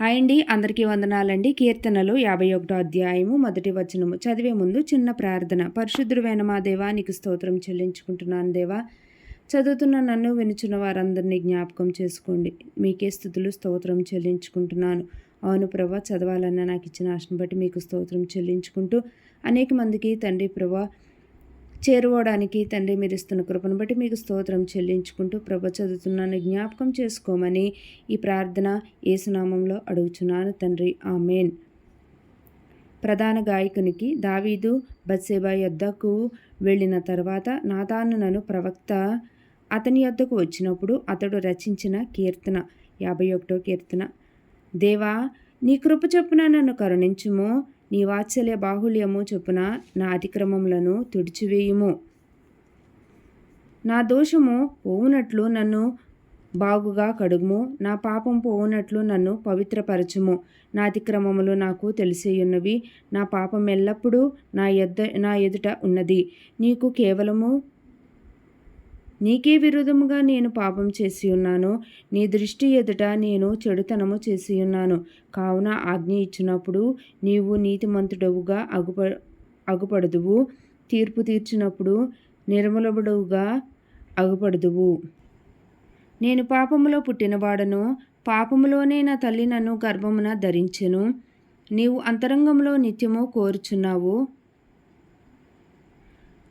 Hi అండి. అందరికీ వందనాలండి. కీర్తనలు యాభై ఒకటో అధ్యాయము మొదటి వచనము. చదివే ముందు చిన్న ప్రార్థన. పరిశుద్ధుడైన మా దేవా నీకు స్తోత్రం చెల్లించుకుంటున్నాను దేవా. చదువుతున్న నన్ను వినుచున్న వారందరినీ జ్ఞాపకం చేసుకోండి. మీకే స్థుతులు స్తోత్రం చెల్లించుకుంటున్నాను. అవును ప్రభా చదవాలన్న నాకు ఇచ్చిన ఆశను బట్టి మీకు స్తోత్రం చెల్లించుకుంటూ అనేక మందికి తండ్రి ప్రభా చేరుకోవడానికి తండ్రి మీరు ఇస్తున్న కృపను బట్టి మీకు స్తోత్రం చెల్లించుకుంటూ ప్రభ చదువుతున్నాను. జ్ఞాపకం చేసుకోమని ఈ ప్రార్థన ఏసునామంలో అడుగుచున్నాను తండ్రి. ఆమెన్. ప్రధాన గాయకునికి దావీదు బత్సేబా యొద్దకు వెళ్ళిన తర్వాత నాతాను ప్రవక్త అతని యొద్దకు వచ్చినప్పుడు అతడు రచించిన కీర్తన యాభై ఒకటో కీర్తన దేవా నీ కృప చొప్పున నన్ను కరుణించుము. నీ వాత్సల్య బాహుళ్యము చొప్పున నా అతిక్రమములను తుడిచివేయుము. నా దోషము పోవునట్లు నన్ను బాగుగా కడుగుము. నా పాపం పోవునట్లు నన్ను పవిత్రపరచుము. నా అతిక్రమములు నాకు తెలిసేయున్నవి. నా పాపం ఎల్లప్పుడూ నా ఎద్ద నా ఎదుట ఉన్నది. నీకు కేవలము నీకే విరోధముగా నేను పాపం చేసి ఉన్నాను. నీ దృష్టి ఎదుట నేను చెడుతనము చేసి ఉన్నాను. కావున ఆజ్ఞ ఇచ్చినప్పుడు నీవు నీతిమంతుడవుగా అగుప అగుపడదువు. తీర్పు తీర్చినప్పుడు నిర్మలబడవుగా అగుపడదువు. నేను పాపములో పుట్టినవాడను. పాపములోనే నా తల్లి నన్ను గర్భమున ధరించెను. నీవు అంతరంగంలో నిత్యము కోరుచున్నావు.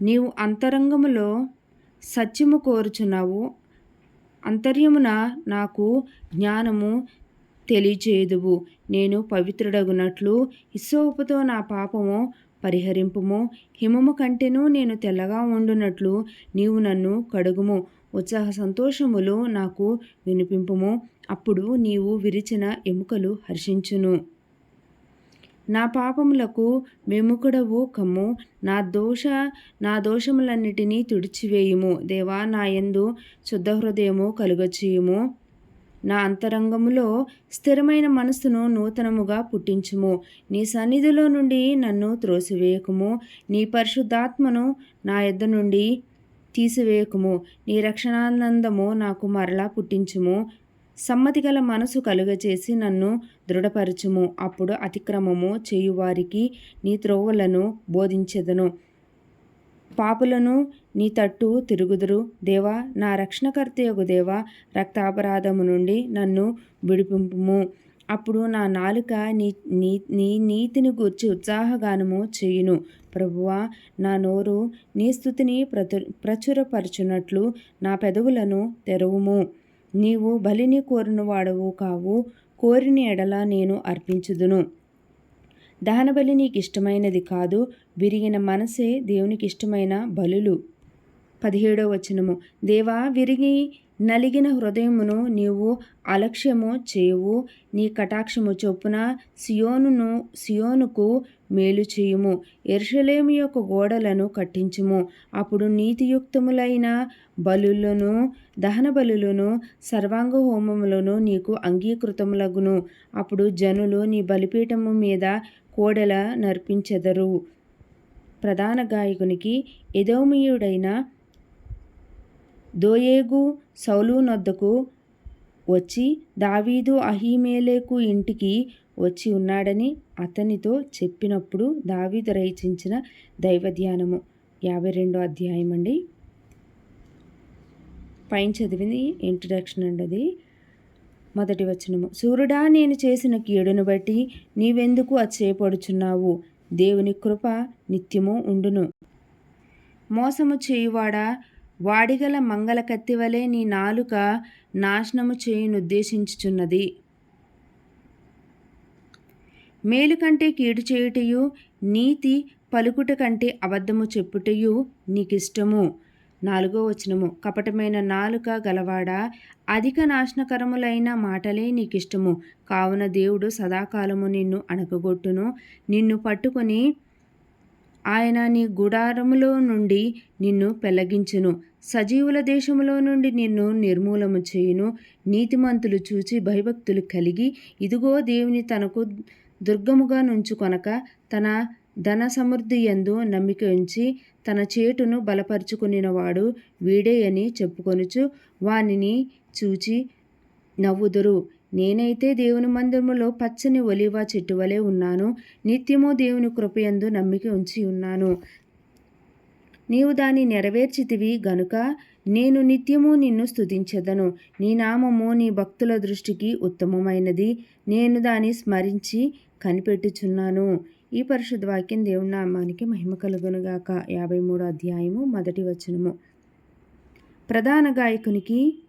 నీవు అంతరంగములో సత్యము కోరుచున్నావు. అంతర్యమున నాకు జ్ఞానము తెలియచేయదువు. నేను పవిత్రుడగునట్లు ఇస్సోపుతో నా పాపము పరిహరింపుము. హిమము కంటేను నేను తెల్లగా ఉండునట్లు నీవు నన్ను కడుగుము. ఉత్సాహ సంతోషములు నాకు వినిపింపుము. అప్పుడు నీవు విరిచిన ఎముకలు హర్షించును. నా పాపములకు విముఖుడవు కమ్ము. నా దోష నా దోషములన్నిటినీ తుడిచివేయుము. దేవా నా యందు శుద్ధ హృదయము కలుగచేయుము. నా అంతరంగములో స్థిరమైన మనస్సును నూతనముగా పుట్టించుము. నీ సన్నిధిలో నుండి నన్ను త్రోసివేయకుము. నీ పరిశుద్ధాత్మను నా యొద్ద నుండి తీసివేయకుము. నీ రక్షణానందము నాకు మరలా పుట్టించుము. సమ్మతి గల మనసు కలుగచేసి నన్ను దృఢపరచుము. అప్పుడు అతిక్రమము చేయువారికి నీ త్రోవలను బోధించెదను. పాపులను నీ తట్టు తిరుగుదురు. దేవా నా రక్షణకర్తయగు దేవా రక్తాపరాధము నుండి నన్ను విడిపింపుము. అప్పుడు నా నాలుక నీ నీ నీ నీతిని గూర్చి ఉత్సాహగానము చేయును. ప్రభువా నా నోరు నీ స్థుతిని ప్రచు ప్రచురపరచునట్లు నా పెదవులను తెరవుము. నీవు బలిని కోరిన వాడవు కావు కోరిని ఎడల నేను అర్పించుదును. దహనబలి నీకు ఇష్టమైనది కాదు విరిగిన మనసే దేవునికి ఇష్టమైన బలులు. పదిహేడో వచనము. దేవా విరిగి నలిగిన హృదయమును నీవు అలక్ష్యము చేయవు. నీ కటాక్షము చొప్పున సియోనును సియోనుకు మేలు చేయుము. ఎర్షలేము యొక్క గోడలను కట్టించుము. అప్పుడు నీతియుక్తములైన బలులను దహన బలులను సర్వాంగ హోమములను నీకు అంగీకృతములగును. అప్పుడు జనులు నీ బలిపీఠము మీద కోడెల నర్పించెదరు. ప్రధాన గాయకునికి ఎదోమియుడైన దోయేగు సౌలునొద్దకు వచ్చి దావీదు అహీమేలేకు ఇంటికి వచ్చి ఉన్నాడని అతనితో చెప్పినప్పుడు దావీదు రచించిన దైవధ్యానము యాభై రెండో అధ్యాయం అండి. పైన చదివింది ఇంట్రడక్షన్ అండి అది. మొదటి వచనము. సూర్యుడా నేను చేసిన కీడును బట్టి నీవెందుకు అచ్చేపడుచున్నావు దేవుని కృప నిత్యము ఉండును. మోసము చేయువాడా? వాడిగల మంగళ కత్తివలే నీ నాలుక నాశనము చేయునుద్దేశించుచున్నది. మేలు కంటే కీడు చేయుటయు నీతి పలుకుట కంటే అబద్ధము చెప్పుటయు నీకిష్టము. నాలుగో వచనము కపటమైన నాలుక గలవాడ అధిక నాశనకరములైన మాటలే నీకిష్టము. కావున దేవుడు సదాకాలము నిన్ను అణకగొట్టును నిన్ను పట్టుకొని ఆయన నీ గుడారములో నుండి నిన్ను పెలగించును. సజీవుల దేశములో నుండి నిన్ను నిర్మూలము చేయును. నీతిమంతులు చూచి భయభక్తులు కలిగి ఇదిగో దేవుని తనకు దుర్గముగా నుంచుకొనక తన ధన సమృద్ధి ఎందు నమ్మిక ఉంచి తన చేటును బలపరుచుకునినవాడు వీడే అని చెప్పుకొనుచు వానిని చూచి నవ్వుదురు. నేనైతే దేవుని మందిరములో పచ్చని ఒలివ చెట్టు వలె ఉన్నాను. నిత్యము దేవుని కృపయందు నమ్మిక ఉంచి ఉన్నాను. నీవు దాన్ని నెరవేర్చితివి గనుక నేను నిత్యము నిన్ను స్తుతించదను. నీ నామము నీ భక్తుల దృష్టికి ఉత్తమమైనది. నేను దాన్ని స్మరించి కనిపెట్టుచున్నాను. ఈ పరిశుద్ధ వాక్యం దేవుని నామానికి మహిమ కలుగునుగాక. యాభై మూడో అధ్యాయము మొదటి వచనము. ప్రధాన గాయకునికి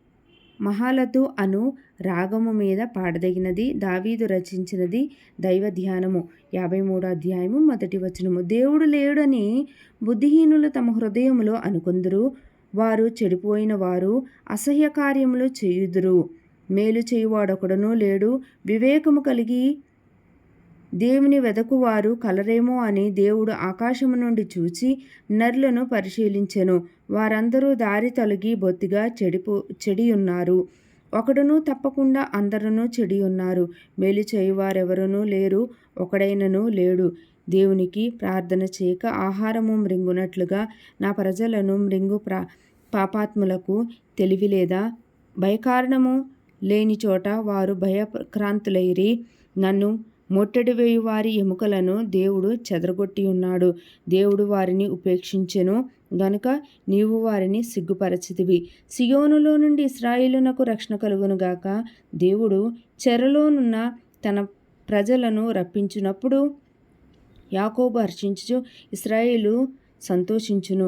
మహాలతు అను రాగము మీద పాడదగినది దావీదు రచించినది దైవ ధ్యానము. యాభై మూడో అధ్యాయము మొదటి వచనము. దేవుడు లేడని బుద్ధిహీనులు తమ హృదయములో అనుకుందరు. వారు చెడిపోయిన వారు అసహ్య కార్యములు చేయుదురు. మేలు చేయువాడొకడనూ లేడు. వివేకము కలిగి దేవుని వెదకువారు కలరేమో అని దేవుడు ఆకాశము నుండి చూచి నరులను పరిశీలించెను. వారందరూ దారి తొలగి బొత్తిగా చెడిపో చెడి ఉన్నారు ఒకడును తప్పకుండా అందరునూ చెడి ఉన్నారు మేలు చేయువారెవరునూ లేరు ఒకడైనను లేడు. దేవునికి ప్రార్థన చేయక ఆహారము మృంగునట్లుగా నా ప్రజలను మృంగు ప్రా పాపాత్ములకు తెలివి లేదా భయకారణము లేని చోట వారు భయక్రాంతులైరి నన్ను ముట్టడి వేయువారి ఎముకలను దేవుడు చెదరగొట్టి ఉన్నాడు దేవుడు వారిని ఉపేక్షించెను. గనుక నీవు వారిని సిగ్గుపరచితివి. సియోనులో నుండి ఇస్రాయిలునకు రక్షణ కలుగునుగాక దేవుడు చెరలోనున్న తన ప్రజలను రప్పించినప్పుడు యాకోబు హర్షించు ఇస్రాయేలు సంతోషించును.